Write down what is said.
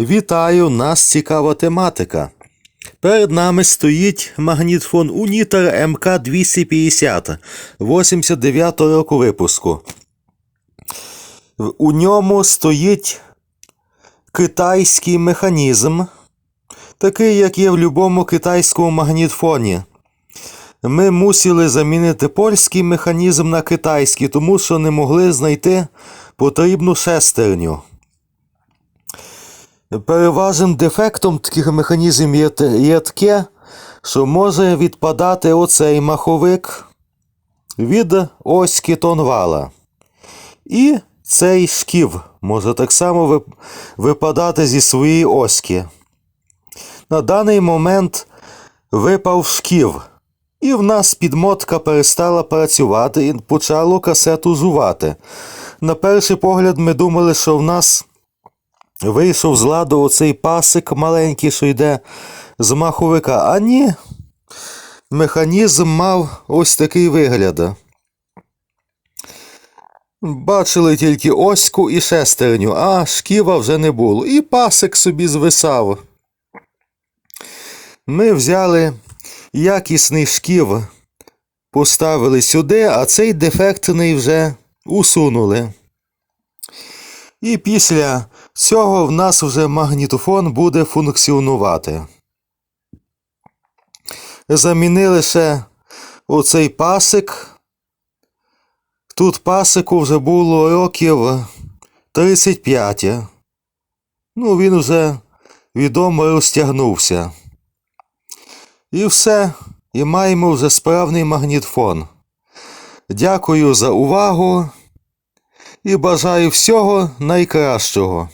Вітаю, нас цікава тематика. Перед нами стоїть магнітфон Унітер МК 250 89 року випуску. У ньому стоїть китайський механізм, такий, як є в будь-якому китайському магнітфоні. Ми мусили замінити польський механізм на китайський, тому що не могли знайти потрібну шестерню. Переважним дефектом таких механізмів є, таке, що може відпадати оцей маховик від оськи тонвала. І цей шків може так само випадати зі своєї оськи. На даний момент випав шків, і в нас підмотка перестала працювати і почало касету жувати. На перший погляд ми думали, що в нас вийшов з ладу оцей пасик маленький, що йде з маховика. А ні, механізм мав ось такий вигляд. Бачили тільки оську і шестерню, а шківа вже не було. І пасик собі звисав. Ми взяли якісний шків, поставили сюди, а цей дефектний вже усунули. І після цього в нас вже магнітофон буде функціонувати. Замінили ще оцей пасик. Тут пасику вже було років 35. Ну, він вже відомо розтягнувся. І все. І маємо вже справний магнітофон. Дякую за увагу і бажаю всього найкращого.